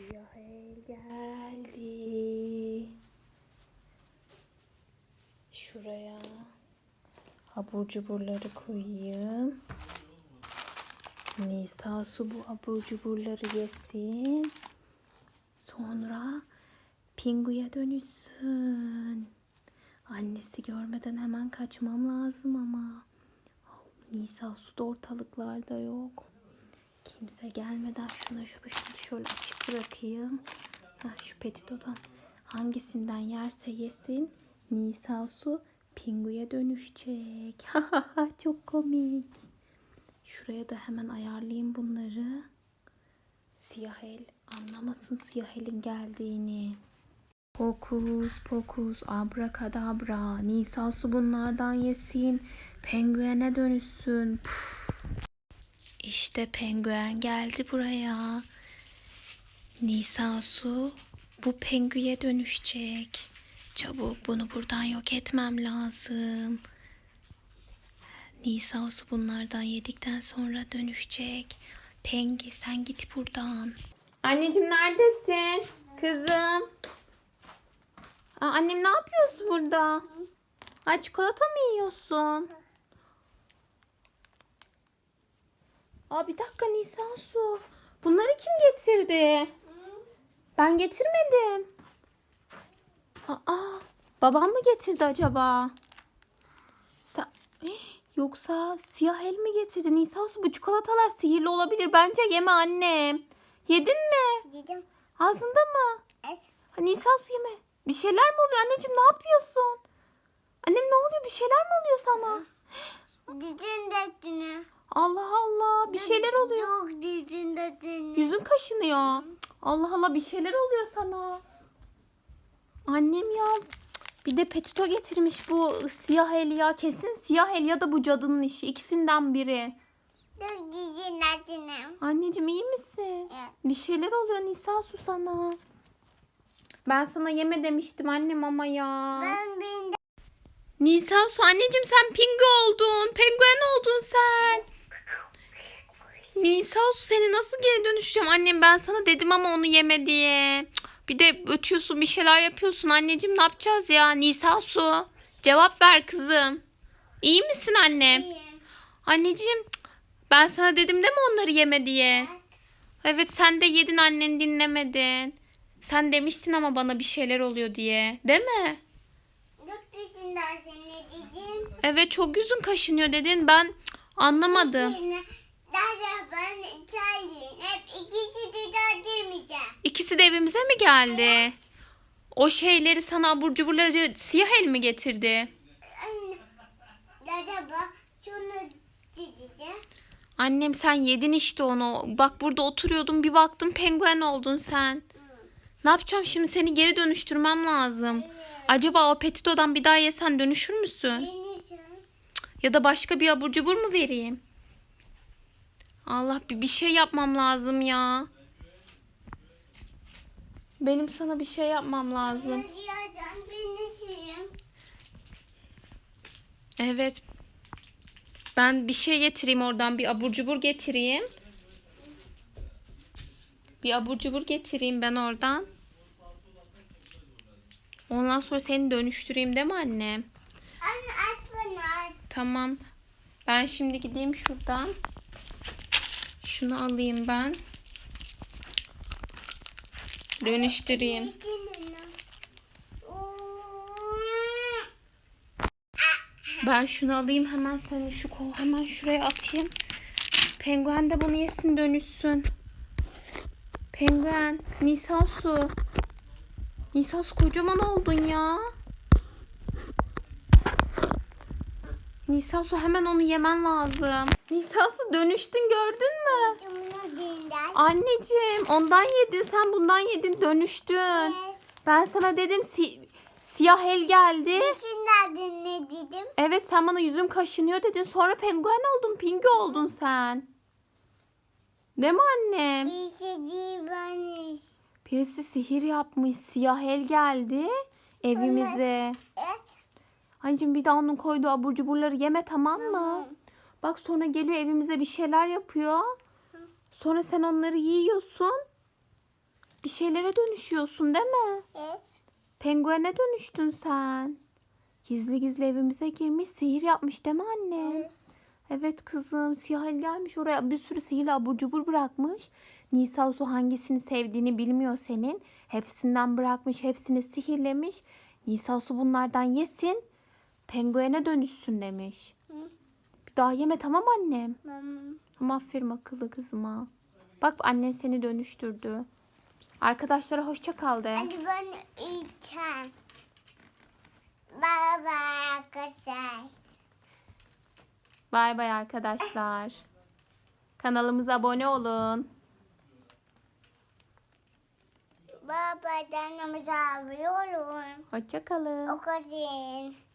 Siyahel geldi. Şuraya abur cuburları koyayım. Nisa su bu abur cuburları yesin. Sonra Pingu'ya dönüşsün. Annesi görmeden hemen kaçmam lazım ama. Nisa su da ortalıklarda yok. Kimse gelmeden şuna şu başını şöyle açık bırakayım. Heh, şu petitodan hangisinden yerse yesin Nisa su pinguya dönüşecek. Çok komik. Şuraya da hemen ayarlayayım bunları. Siyah el anlamasın siyah elin geldiğini. Pokus pokus abrakadabra. Nisa su bunlardan yesin. Penguene dönüşsün. Puf. İşte penguen geldi buraya. Nisa su bu pengüye dönüşecek. Çabuk bunu buradan yok etmem lazım. Nisa su bunlardan yedikten sonra dönüşecek. Pengi sen git buradan. Anneciğim neredesin? Kızım. Aa, annem ne yapıyorsun burada? Ay çikolata mı yiyorsun? Aa bir dakika Nisan su. Bunları kim getirdi? Ben getirmedim. Aa babam mı getirdi acaba? Sen... Eh, Yoksa siyah el mi getirdi? Nisan su bu çikolatalar sihirli olabilir. Bence yeme annem. Yedin mi? Dedim. Ağzında mı? Es. Ha, Nisan su yeme. Bir şeyler mi oluyor anneciğim ne yapıyorsun? Annem ne oluyor bir şeyler mi oluyor sana? Dizin dedini. Allah Allah bir şeyler oluyor. Çok dizin dedini. Yüzün kaşınıyor. Allah Allah bir şeyler oluyor sana. Annem ya bir de petito getirmiş bu siyah el ya. Kesin siyah el ya da bu cadının işi. İkisinden biri. Çok dizin dedini. Anneciğim iyi misin? Evet. Bir şeyler oluyor Nisa su sana. Ben sana yeme demiştim annem ama ya. Ben bir Nisa su anneciğim sen pingu oldun. Penguen oldun sen. Nisa su seni nasıl geri dönüşeceğim annem ben sana dedim ama onu yeme diye. Bir de ötüyorsun bir şeyler yapıyorsun anneciğim ne yapacağız ya Nisa su. Cevap ver kızım. İyi misin annem? iyiyim. Anneciğim ben sana dedim değil mi onları yeme diye. Evet sen de yedin annen dinlemedin. Sen demiştin ama bana bir şeyler oluyor diye. Değil mi? Çok dedim. Evet çok yüzün kaşınıyor dedin. Ben anlamadım. Ben çaylayın. Hep ikisi de daha demeyeceğim. İkisi de evimize mi geldi? O şeyleri sana abur cuburları siyah el mi getirdi? Bak şunu diyeceğim. Annem sen yedin işte onu. Bak burada oturuyordum bir baktım penguen oldun sen. Ne yapacağım şimdi seni geri dönüştürmem lazım. Acaba o petitodan bir daha yesen dönüşür müsün? Deneyeceğim. Ya da başka bir abur cubur mu vereyim? Allah bir, bir şey yapmam lazım ya. Benim sana bir şey yapmam lazım. Evet. Ben bir şey getireyim oradan. Bir abur cubur getireyim. Bir abur cubur getireyim ben oradan. Ondan sonra seni dönüştüreyim değil mi annem? Anne aç bana aç. Tamam. Ben şimdi gideyim şuradan. Şunu alayım ben. Dönüştüreyim. Ben şunu alayım hemen seni şu kol hemen şuraya atayım. Penguen de bunu yesin dönüşsün. Penguen, Nisa su. Nisa su kocaman oldun ya. Nisa su hemen onu yemen lazım. Nisa su dönüştün gördün mü? Anneciğim ondan yedin sen bundan yedin dönüştün. Ben sana dedim si- siyah el geldi. İçinden dinle dedim. Evet sen bana yüzüm kaşınıyor dedin. Sonra penguen oldun, pingi oldun sen. Değil mi annem? Bir şey değil bana. Birisi sihir yapmış. Siyah el geldi evimize. Evet. Anneciğim bir daha onun koyduğu abur cuburları yeme tamam mı? Bak sonra geliyor evimize bir şeyler yapıyor. Sonra sen onları yiyorsun. Bir şeylere dönüşüyorsun değil mi? Yes. Penguene dönüştün sen. Gizli gizli evimize girmiş sihir yapmış değil mi anne? Yes. Evet kızım siyah el gelmiş oraya bir sürü sihirli abur cubur bırakmış. Nisa Su hangisini sevdiğini bilmiyor senin. Hepsinden bırakmış hepsini sihirlemiş. Nisa Su bunlardan yesin. Penguene dönüşsün demiş. Hı. Bir daha yeme tamam annem. Mama. Ama aferin akıllı kızıma. Bak annen seni dönüştürdü. Arkadaşlara hoşça kal de. Hadi ben içen. Baba arkadaşlar. Bay bay arkadaşlar. Kanalımıza abone olun. Baba canımıza abone olun. Hoşça kalın. O kadar.